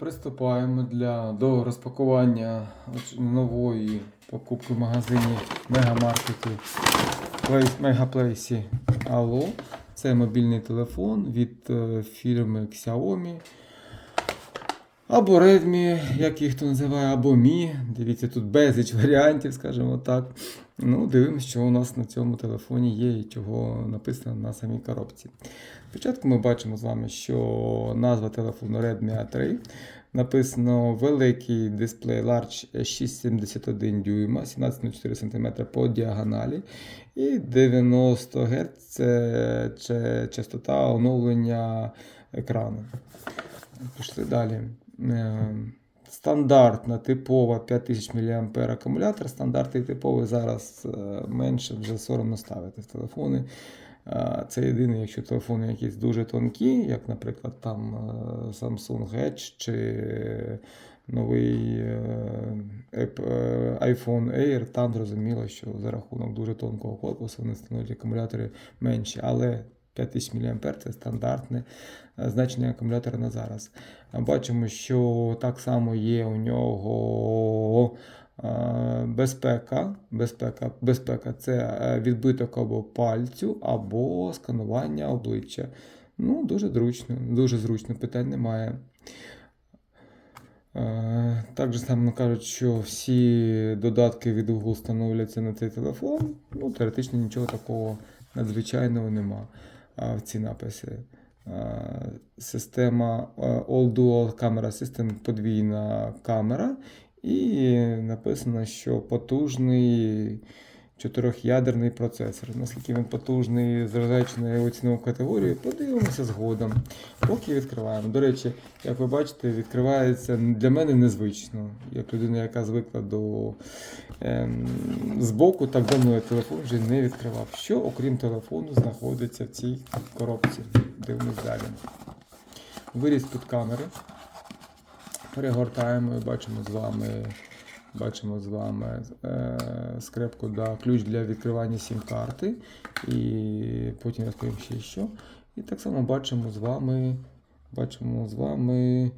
Приступаємо для, до розпакування нової покупки в магазині Мегамаркеті Мегаплейсі Allo. Це мобільний телефон від е, фірми Xiaomi. Або Redmi, як їх хто називає, або Mi. Дивіться, тут безліч варіантів, скажімо так. Ну, дивимося, що у нас на цьому телефоні є і чого написано на самій коробці. Спочатку ми бачимо з вами, що назва телефону Redmi A3. Написано великий дисплей Large 6,71 дюйма, 17,4 см по діагоналі. І 90 Гц це че- частота оновлення екрану. Пішли далі. Е, Стандартна типова 5000 мА акумулятор. Стандартний типовий зараз е, менше вже соромно ставити в телефони. Е, Це єдине, якщо телефони якісь дуже тонкі, як, наприклад, там Samsung Edge чи новий iPhone Air, там зрозуміло, що за рахунок дуже тонкого корпусу вони становлять акумулятори менші. Але 5000 мА це стандартне е, значення акумулятора на зараз. Бачимо, що так само є у нього е, безпека. Безпека, безпека це е, відбиток або пальцю, або сканування обличчя. Ну, дуже зручно, дуже зручно, питань немає. Е, Так же само кажуть, що всі додатки від Google встановляться на цей телефон. Ну, теоретично нічого такого надзвичайного нема в ці написи. Система е, All Dual Camera System подвійна камера. І написано, що потужний чотирьохядерний процесор. Наскільки він потужний, зважаючи на його цінову категорію, подивимося згодом. Поки відкриваємо. До речі, як ви бачите, відкривається для мене незвично. Як людина, яка звикла до ем, збоку, так давно я телефон вже не відкривав. Що, окрім телефону, знаходиться в цій коробці. Дивимось далі. Виріз під камери. Перегортаємо і бачимо з вами. Бачимо з вами е, скрепку да, ключ для відкривання сім-карти. І потім розповім ще що. І так само бачимо з вами, бачимо з вами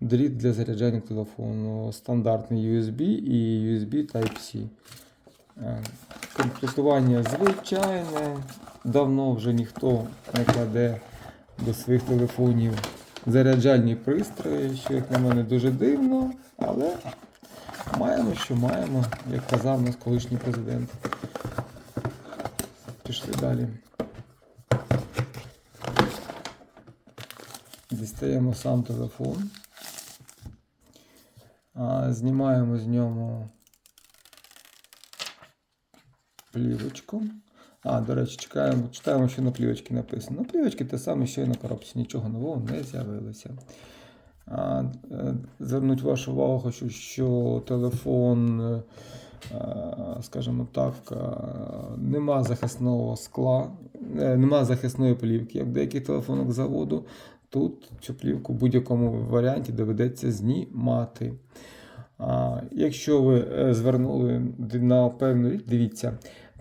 дріт для заряджання телефону. Стандартний USB і USB Type-C. Е, Комплектування звичайне. Давно вже ніхто не кладе до своїх телефонів заряджальні пристрої, що як на мене дуже дивно, але маємо, що маємо, як казав наш колишній президент. Пішли далі. Дістаємо сам телефон. Знімаємо з ньому плівочку. А, до речі, чекаємо, читаємо, що на плівочці написано. На плівочці те саме, що і на коробці. Нічого нового не з'явилося. Е, Звернуть вашу увагу, хочу, що телефон, е, е, скажімо так, нема захисного скла, нема захисної плівки, як деяких телефонах заводу. Тут цю плівку в будь-якому варіанті доведеться знімати. Якщо ви звернули на певну річ, дивіться,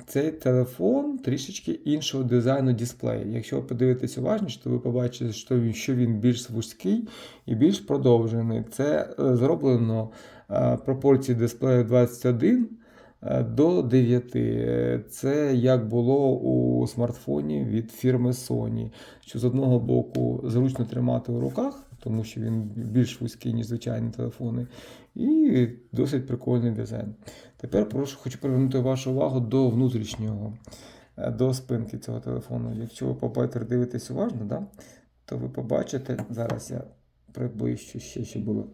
цей телефон трішечки іншого дизайну дисплею. Якщо ви подивитесь уважніше, то ви побачите, що він, що він більш вузький і більш продовжений. Це е, зроблено е, пропорції дисплею 21 е, до 9. Е, Це як було у смартфоні від фірми Sony, що з одного боку зручно тримати у руках, тому що він більш вузький, ніж звичайні телефони, і досить прикольний дизайн. Тепер прошу, хочу привернути вашу увагу до внутрішнього, е, до спинки цього телефону. Якщо ви побачите, дивитесь уважно, да, то ви побачите, зараз я приближу ще, що було.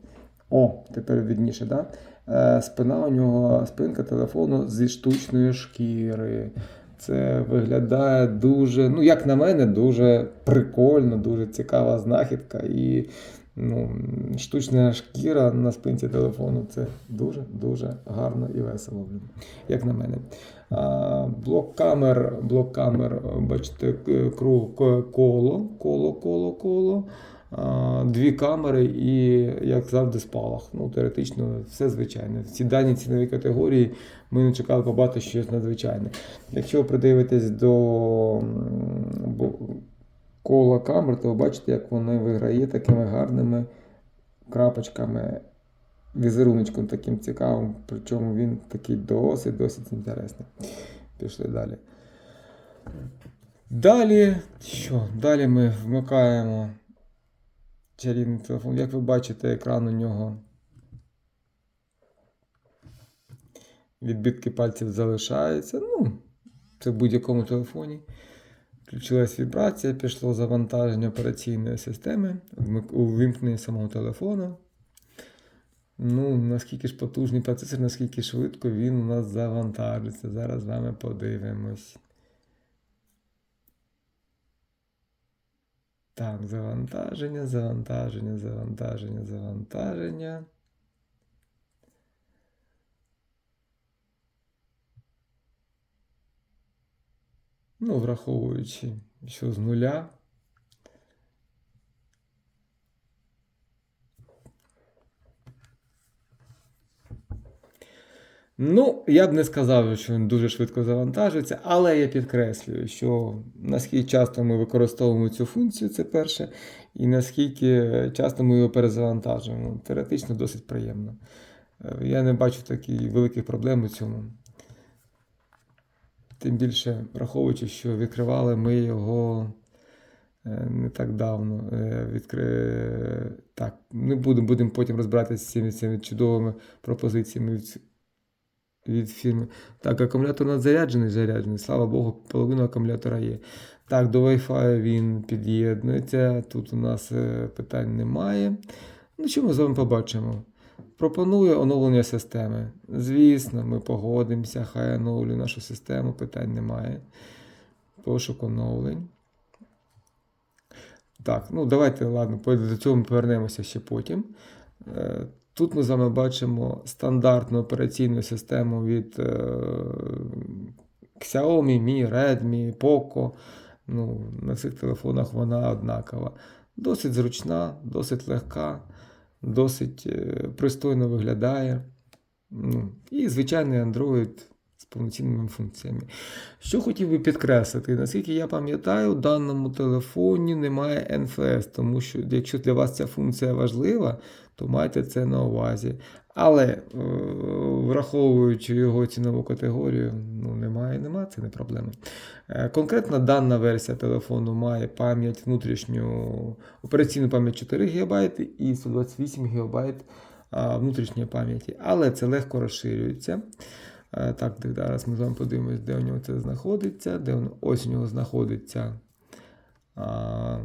О, тепер відніше, да? Е, Спина у нього, спинка телефону зі штучної шкіри. Це виглядає дуже, ну, як на мене, дуже прикольно, дуже цікава знахідка. І ну, штучна шкіра на спинці телефону це дуже-дуже гарно і весело, як на мене. А, блок камер, блок камер, бачите, круг коло, коло, коло, коло. Дві камери і, як завжди, спалах. Ну, теоретично, все звичайне. В цій даній ціновій категорії ми не чекали побачити щось надзвичайне. Якщо ви придивитесь до кола камер, то ви бачите, як вони виграє такими гарними крапочками, візеруночком таким цікавим, причому він такий досить досить інтересний. Пішли далі. Далі, що? Далі ми вмикаємо чарівний телефон. Як ви бачите, екран у нього відбитки пальців залишаються. Ну, це в будь-якому телефоні. Включилась вібрація, пішло завантаження операційної системи, увімкнення самого телефону. Ну, наскільки ж потужний процесор, наскільки швидко він у нас завантажиться. Зараз з вами подивимось. Так, завантаження, завантаження, завантаження, завантаження. Ну, враховуючи, що з нуля. Ну, я б не сказав, що він дуже швидко завантажується, але я підкреслюю, що наскільки часто ми використовуємо цю функцію, це перше, і наскільки часто ми його перезавантажуємо. Теоретично досить приємно. Е, Я не бачу таких великих проблем у цьому. Тим більше, враховуючи, що відкривали ми його е, не так давно. Е, Відкри... Так, не будемо, будемо потім розбиратися з цими, цими чудовими пропозиціями від, фірми. Так, акумулятор нас заряджений. Слава Богу, половина акумулятора є. Так, до Wi-Fi він під'єднується. Тут у нас е, питань немає. Ну, що ми з вами побачимо? Пропонує оновлення системи. Звісно, ми погодимося, хай оновлює нашу систему, питань немає. Пошук оновлень. Так, ну давайте, ладно, до цього ми повернемося ще потім. Тут ми з вами бачимо стандартну операційну систему від е, Xiaomi, Mi, Redmi, Poco. Ну, на цих телефонах вона однакова. Досить зручна, досить легка, досить е, пристойно виглядає. Ну, і звичайний Android з повноцінними функціями. Що хотів би підкреслити, наскільки я пам'ятаю, у даному телефоні немає NFS, тому що якщо для вас ця функція важлива, то майте це на увазі. Але е, враховуючи його цінову категорію, ну немає, нема, це не проблема. Е, Конкретно дана версія телефону має пам'ять внутрішню, операційну пам'ять 4 ГБ і 128 ГБ внутрішньої пам'яті, але це легко розширюється. Е, Так, зараз ми з вами подивимось, де у нього це знаходиться, де воно, ось у нього знаходиться а,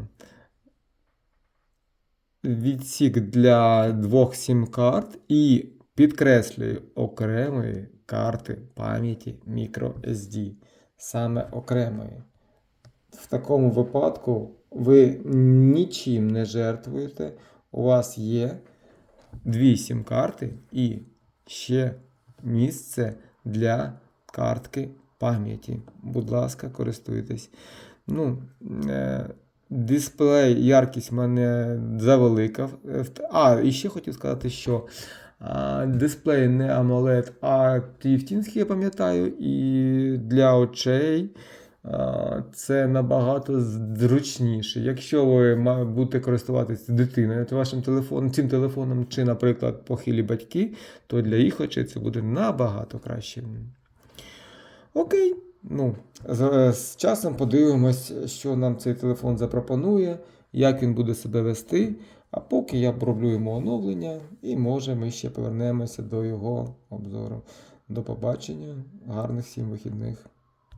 відсік для двох сім-карт і підкреслюю окремої карти пам'яті microSD. Саме окремої. В такому випадку ви нічим не жертвуєте. У вас є дві сім-карти і ще місце для картки пам'яті. Будь ласка, користуйтесь. Ну, е, дисплей, яркість в мене завелика. А, і ще хотів сказати, що а, дисплей не AMOLED, а TFT, я пам'ятаю, і для очей. Це набагато зручніше. Якщо ви будете користуватися дитиною вашим телефоном, цим телефоном, чи, наприклад, похилі батьки, то для їх очей це буде набагато краще. Окей. Ну, з, з часом подивимось, що нам цей телефон запропонує, як він буде себе вести. А поки я роблю йому оновлення, і може ми ще повернемося до його обзору. До побачення, гарних всім вихідних.